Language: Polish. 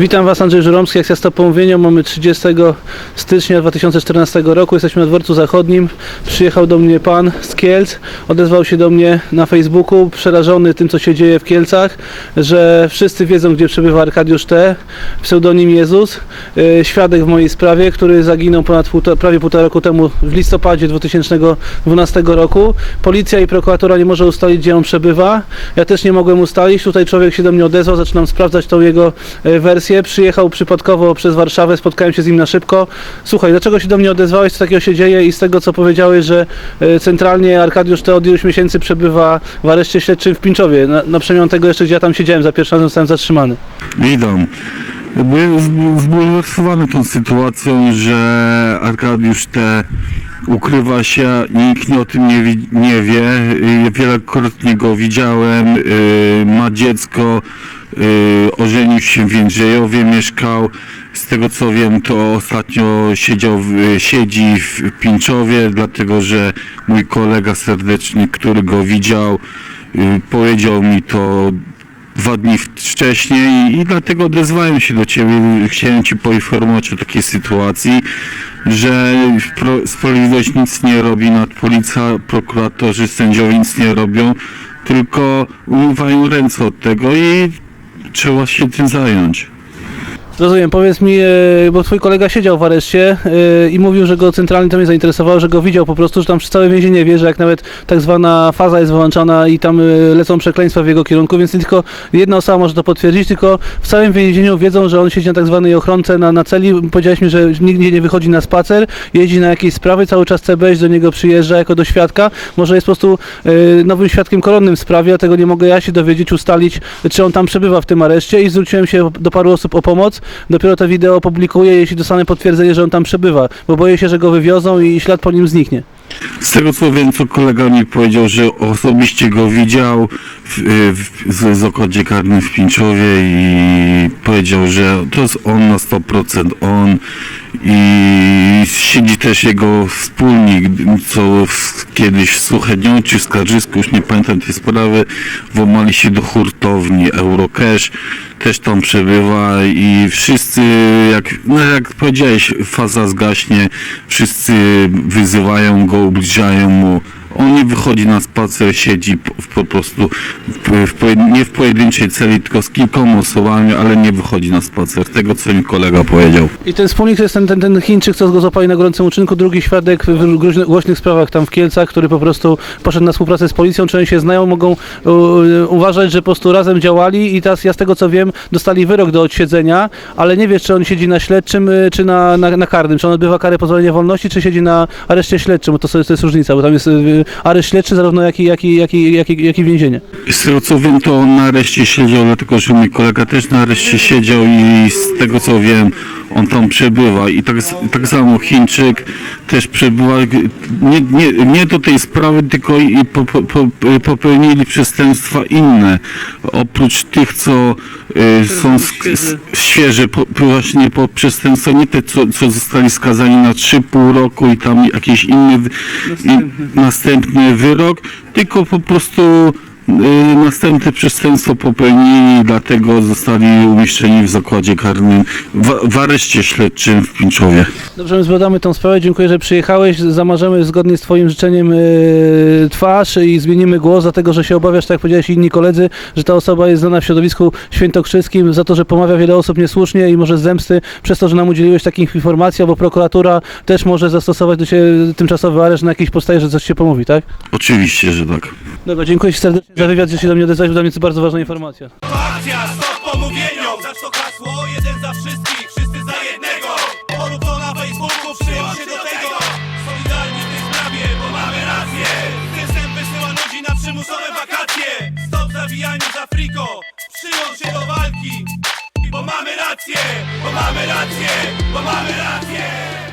Witam Was, Andrzej Żuromski, jak z pomówienią. Mamy 30 stycznia 2014 roku. Jesteśmy na dworcu zachodnim. Przyjechał do mnie pan z Kielc. Odezwał się do mnie na Facebooku, przerażony tym, co się dzieje w Kielcach, że wszyscy wiedzą, gdzie przebywa Arkadiusz T., pseudonim Jezus, yy, świadek w mojej sprawie, który zaginął ponad półtora, prawie półtora roku temu w listopadzie 2012 roku. Policja i prokuratura nie może ustalić, gdzie on przebywa. Ja też nie mogłem ustalić. Tutaj człowiek się do mnie odezwał, zaczynam sprawdzać tą jego e, Przyjechał przypadkowo przez Warszawę, spotkałem się z nim na szybko. Słuchaj, dlaczego się do mnie odezwałeś, co takiego się dzieje i z tego, co powiedziałeś, że e, centralnie Arkadiusz T. od iluś miesięcy przebywa w areszcie śledczym w Pińczowie. Na, na przemian tego jeszcze, gdzie ja tam siedziałem, za pierwszy raz zostałem zatrzymany. Witam. Byłem zb- zbulwersowany tą sytuacją, że Arkadiusz T. ukrywa się, nikt o tym nie, nie wie. Y, Wielokrotnie go widziałem, y, ma dziecko, y, ożenił się w Jędrzejowie, mieszkał. Z tego co wiem, to ostatnio siedział, w, siedzi w Pińczowie, dlatego że mój kolega serdeczny, który go widział, powiedział mi to dwa dni wcześniej i dlatego odezwałem się do Ciebie. Chciałem Ci poinformować o takiej sytuacji, że sprawiedliwość nic nie robi, nad policja, prokuratorzy, sędziowie nic nie robią, tylko umywają ręce od tego i trzeba się tym zająć. Rozumiem, powiedz mi, e, bo twój kolega siedział w areszcie e, i mówił, że go centralnie to mnie zainteresowało, że go widział po prostu, że tam przez całe więzienie wie, że jak nawet tak zwana faza jest wyłączana i tam e, lecą przekleństwa w jego kierunku, więc nie tylko jedna osoba może to potwierdzić, tylko w całym więzieniu wiedzą, że on siedzi na tak zwanej ochronce na, na celi. Powiedziałeś mi, że nigdzie nie wychodzi na spacer, jeździ na jakieś sprawy, cały czas CBŚ do niego przyjeżdża jako do świadka. Może jest po prostu nowym świadkiem koronnym w sprawie, a tego nie mogę ja się dowiedzieć, ustalić, czy on tam przebywa w tym areszcie i zwróciłem się do paru osób o pomoc. Dopiero to wideo opublikuję, jeśli dostanę potwierdzenie, że on tam przebywa, bo boję się, że go wywiozą i ślad po nim zniknie. Z tego co wiem, co kolega mi powiedział, że osobiście go widział w, w, w zakładzie karnym w Pińczowie i powiedział, że to jest on na 100%, on i siedzi też jego wspólnik, co kiedyś w Suchedniu czy w Skarżysku, już nie pamiętam tej sprawy, włamali się do hurtowni Eurocash, też tam przebywa i wszyscy, jak, no jak powiedziałeś, faza zgaśnie, wszyscy wyzywają go, ubliżają mu. On nie wychodzi na spacer, siedzi po, po prostu w, w, nie w pojedynczej celi, tylko z kilkoma osobami, ale nie wychodzi na spacer. Tego, co mi kolega powiedział. I ten wspólnik to jest ten, ten, ten Chińczyk, co go złapali na gorącym uczynku, drugi świadek w groźnych- głośnych sprawach tam w Kielcach, który po prostu poszedł na współpracę z policją, czy oni się znają, mogą u, uważać, że po prostu razem działali i teraz ja z tego co wiem, dostali wyrok do odsiedzenia, ale nie wiesz, czy on siedzi na śledczym, y, czy na, na, na karnym, czy on odbywa karę pozbawienia wolności, czy siedzi na areszcie śledczym, bo to, to jest różnica, bo tam jest y, areszt śledczy zarówno jak i, jak i, jak i, jak i, jak i więzienie. Z tego co wiem, to on na areszcie siedział, dlatego że mój kolega też na areszcie siedział i z tego co wiem, on tam przebywa. I tak, tak samo Chińczyk też przebywa, nie, nie, nie do tej sprawy, tylko i po, po, po, popełnili przestępstwa inne. Oprócz tych, co y, są s- świeże, po, właśnie po przestępstwa, nie te, co, co zostali skazani na 3,5 roku i tam jakiś inny, wy- i, następny wyrok, tylko po prostu następne przestępstwo popełnili, dlatego zostali umieszczeni w zakładzie karnym w, w areszcie śledczym w Pińczowie. Dobrze, my zbadamy tą sprawę. Dziękuję, że przyjechałeś. Zamarzemy zgodnie z Twoim życzeniem yy, twarz i zmienimy głos, dlatego że się obawiasz, tak jak powiedziałeś inni koledzy, że ta osoba jest znana w środowisku świętokrzyskim za to, że pomawia wiele osób niesłusznie i może z zemsty przez to, że nam udzieliłeś takich informacji, albo prokuratura też może zastosować do Ciebie tymczasowy areszt na jakiejś podstawie, że coś się pomówi, tak? Oczywiście, że tak. Dobra, dziękuję Ci serdecznie za wywiad, że się do mnie odezwałeś, bo dla mnie to bardzo ważna informacja. Akcja, stop pomówieniom. To hasło, jeden za wszystkich, wszyscy za jednego. Porób to na Facebooku, się do tego. Solidarni w tej sprawie, bo mamy rację. Wysyła ludzi na przymusowe wakacje. Stop zabijaniu za friko, się do walki Bo mamy rację, bo mamy rację, bo mamy rację